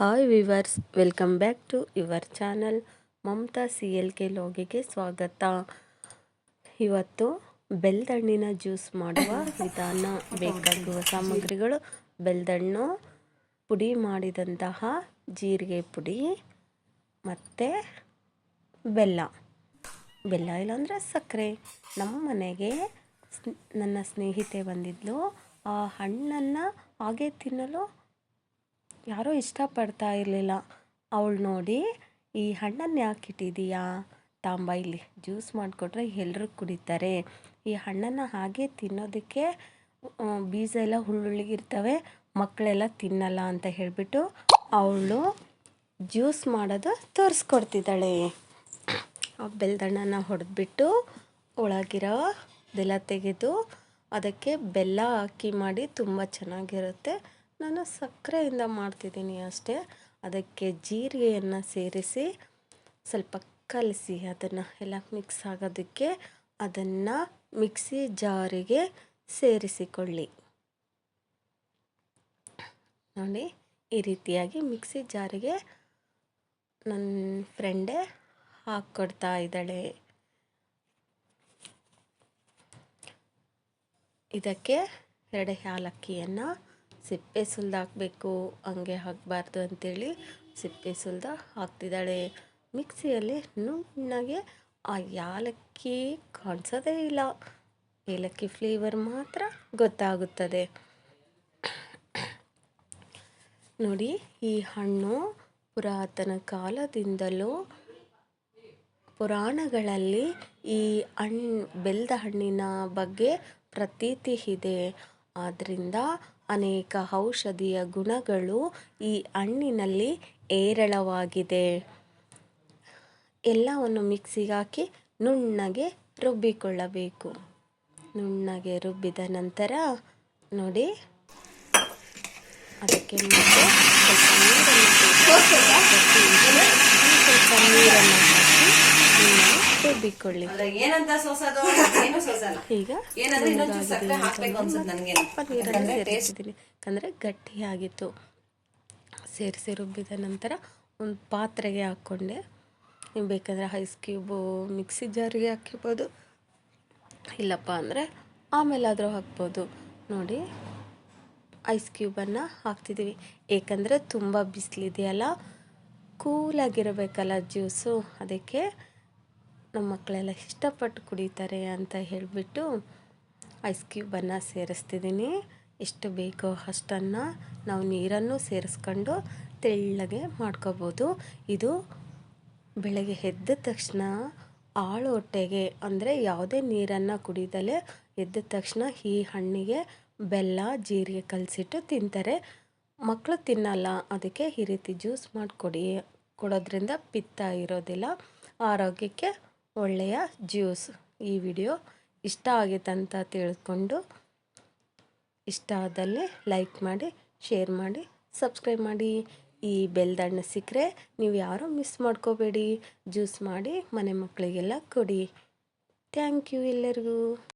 Hi viewers welcome back to your channel Mamata C L K ಲಾಗಿಗೆ ಸ್ವಾಗತ. ಇವತ್ತು ಬೆಲ್ದಣ್ಣಿನ juice ಮಾಡುವ ವಿಧಾನ ಬೇಕಾಗುವ ಸಾಮಗ್ರಿಗಳು. ಬೆಲ್ದಣ್ಣು ಪುಡಿ ಮಾಡಿದಂತಹ ಜೀರಿಗೆ ಪುಡಿ ಮತ್ತು ಬೆಲ್ಲ. ಬೆಲ್ಲ ಇಲ್ಲಾಂದರೆ ಸಕ್ಕರೆ. ನಮ್ಮ ಮನೆಗೆ ನನ್ನ ಸ್ನೇಹಿತೆ ಬಂದಿದ್ಲು. ಆ ಹಣ್ಣನ್ನು ಹಾಗೆ ತಿನ್ನಲು ಯಾರೂ ಇಷ್ಟಪಡ್ತಾ ಇರಲಿಲ್ಲ. ಅವಳು ನೋಡಿ, ಈ ಹಣ್ಣನ್ನು ಯಾಕೆ ಇಟ್ಟಿದೀಯಾ? ತಾಂಬ, ಇಲ್ಲಿ ಜ್ಯೂಸ್ ಮಾಡಿಕೊಟ್ರೆ ಎಲ್ಲರೂ ಕುಡಿತಾರೆ. ಈ ಹಣ್ಣನ್ನು ಹಾಗೆ ತಿನ್ನೋದಕ್ಕೆ ಬೀಜ ಎಲ್ಲ ಹುಳ್ಳುಳ್ಳಿಗಿರ್ತವೆ ಮಕ್ಕಳೆಲ್ಲ ತಿನ್ನಲ್ಲ ಅಂತ ಹೇಳಿಬಿಟ್ಟು ಅವಳು ಜ್ಯೂಸ್ ಮಾಡೋದು ತೋರಿಸ್ಕೊಡ್ತಿದ್ದಾಳೆ. ಆ ಬೆಲ್ದಣ್ಣನ ಹೊಡೆದ್ಬಿಟ್ಟು ಒಳಗಿರೋ ಬೆಲ್ಲ ತೆಗೆದು ಅದಕ್ಕೆ ಬೆಲ್ಲ ಹಾಕಿ ಮಾಡಿ ತುಂಬ ಚೆನ್ನಾಗಿರುತ್ತೆ. ನಾನು ಸಕ್ಕರೆಯಿಂದ ಮಾಡ್ತಿದ್ದೀನಿ ಅಷ್ಟೇ. ಅದಕ್ಕೆ ಜೀರಿಗೆಯನ್ನು ಸೇರಿಸಿ ಸ್ವಲ್ಪ ಕಲಸಿ ಅದನ್ನು ಎಲ್ಲ ಮಿಕ್ಸ್ ಆಗೋದಕ್ಕೆ ಅದನ್ನು ಮಿಕ್ಸಿ ಜಾರಿಗೆ ಸೇರಿಸಿಕೊಳ್ಳಿ. ನೋಡಿ, ಈ ರೀತಿಯಾಗಿ ಮಿಕ್ಸಿ ಜಾರಿಗೆ ನನ್ನ ಫ್ರೆಂಡೇ ಹಾಕ್ಕೊಡ್ತಾ ಇದ್ದಾಳೆ. ಇದಕ್ಕೆ ಎರಡು ಯಾಲಕ್ಕಿಯನ್ನು ಸಿಪ್ಪೆ ಸುಲ್ದು ಹಾಕಬೇಕು, ಹಂಗೆ ಹಾಕಬಾರ್ದು ಅಂಥೇಳಿ ಸಿಪ್ಪೆ ಸುಲ್ದು ಹಾಕ್ತಿದ್ದಾಳೆ. ಮಿಕ್ಸಿಯಲ್ಲಿ ನುಣ್ಣಗೆ ಆ ಯಾಲಕ್ಕಿ ಕಾಣಿಸೋದೇ ಇಲ್ಲ. ಏಲಕ್ಕಿ ಫ್ಲೇವರ್ ಮಾತ್ರ ಗೊತ್ತಾಗುತ್ತದೆ. ನೋಡಿ, ಈ ಹಣ್ಣು ಪುರಾತನ ಕಾಲದಿಂದಲೂ ಪುರಾಣಗಳಲ್ಲಿ ಈ ಹಣ್ಣು ಬೆಲ್ದ ಹಣ್ಣಿನ ಬಗ್ಗೆ ಪ್ರತೀತಿ ಇದೆ. ಆದ್ದರಿಂದ ಅನೇಕ ಔಷಧೀಯ ಗುಣಗಳು ಈ ಹಣ್ಣಿನಲ್ಲಿ ಹೇರಳವಾಗಿದೆ. ಎಲ್ಲವನ್ನು ಮಿಕ್ಸಿಗೆ ಹಾಕಿ ನುಣ್ಣಗೆ ರುಬ್ಬಿಕೊಳ್ಳಬೇಕು. ನುಣ್ಣಗೆ ರುಬ್ಬಿದ ನಂತರ ನೋಡಿ, ಅದಕ್ಕೆ ನೀರನ್ನು ರುಬ್ಬಿಕೊಳ್ಳಿ ಏನಂತ ಸೋಸೋದು ಏನು ಸೋಸಲ್ಲ ಈಗ ಏನಂದ್ರೆ ಇನ್ನೊಂದು ಸಕ್ಕರೆ ಹಾಕ್ಬೇಕು ಅನ್ಸುತ್ತೆ ನನಗೆ ನೀರನ್ನು ಸೇರಿಸಿದ್ದೀನಿ. ಯಾಕಂದರೆ ಗಟ್ಟಿಯಾಗಿತ್ತು. ಸೇರಿಸಿ ರುಬ್ಬಿದ ನಂತರ ಒಂದು ಪಾತ್ರೆಗೆ ಹಾಕ್ಕೊಂಡೆ. ನೀವು ಬೇಕಂದ್ರೆ ಐಸ್ ಕ್ಯೂಬು ಮಿಕ್ಸಿ ಜಾರಿಗೆ ಹಾಕಿರ್ಬೋದು. ಇಲ್ಲಪ್ಪ ಅಂದರೆ ಆಮೇಲಾದರೂ ಹಾಕ್ಬೋದು. ನೋಡಿ ಐಸ್ ಕ್ಯೂಬನ್ನು ಹಾಕ್ತಿದ್ದೀವಿ ಏಕೆಂದರೆ ತುಂಬ ಬಿಸಿಲಿದೆಯಲ್ಲ ಕೂಲಾಗಿರಬೇಕಲ್ಲ ಜ್ಯೂಸು ಅದಕ್ಕೆ ನಮ್ಮ ಮಕ್ಕಳೆಲ್ಲ ಇಷ್ಟಪಟ್ಟು ಕುಡಿತಾರೆ ಅಂತ ಹೇಳಿಬಿಟ್ಟು ಐಸ್ ಕ್ಯೂಬನ್ನು ಸೇರಿಸ್ತಿದ್ದೀನಿ. ಎಷ್ಟು ಬೇಕೋ ಅಷ್ಟನ್ನು ನಾವು ನೀರನ್ನು ಸೇರಿಸ್ಕೊಂಡು ತೆಳ್ಳಗೆ ಮಾಡ್ಕೋಬೋದು. ಇದು ಬೆಳಗ್ಗೆ ಎದ್ದ ತಕ್ಷಣ ಆಳು ಹೊಟ್ಟೆಗೆ ಅಂದರೆ ಯಾವುದೇ ನೀರನ್ನು ಕುಡಿದಲೇ ಎದ್ದ ತಕ್ಷಣ ಈ ಹಣ್ಣಿಗೆ ಬೆಲ್ಲ, ಜೀರಿಗೆ ಕಲಸಿಟ್ಟು ತಿಂತಾರೆ. ಮಕ್ಕಳು ತಿನ್ನಲ್ಲ, ಅದಕ್ಕೆ ಈ ರೀತಿ ಜ್ಯೂಸ್ ಮಾಡಿಕೊಡಿ, ಕೊಡೋದ್ರಿಂದ ಪಿತ್ತ ಇರೋದಿಲ್ಲ. ಆರೋಗ್ಯಕ್ಕೆ ಒಳ್ಳೆಯ ಜ್ಯೂಸ್ ಈ ವಿಡಿಯೋ ಇಷ್ಟ ಆಗಿತ್ತು ತಿಳ್ಕೊಂಡು ಇಷ್ಟ ಆದಲ್ಲಿ ಲೈಕ್ ಮಾಡಿ, ಶೇರ್ ಮಾಡಿ, ಸಬ್ಸ್ಕ್ರೈಬ್ ಮಾಡಿ. ಈ ಬೆಲ್ದಣ್ಣು ಸಿಕ್ಕರೆ ನೀವು ಯಾರೂ ಮಿಸ್ ಮಾಡ್ಕೋಬೇಡಿ. ಜ್ಯೂಸ್ ಮಾಡಿ ಮನೆ ಮಕ್ಕಳಿಗೆಲ್ಲ ಕೊಡಿ. ಥ್ಯಾಂಕ್ ಯು ಎಲ್ಲರಿಗೂ.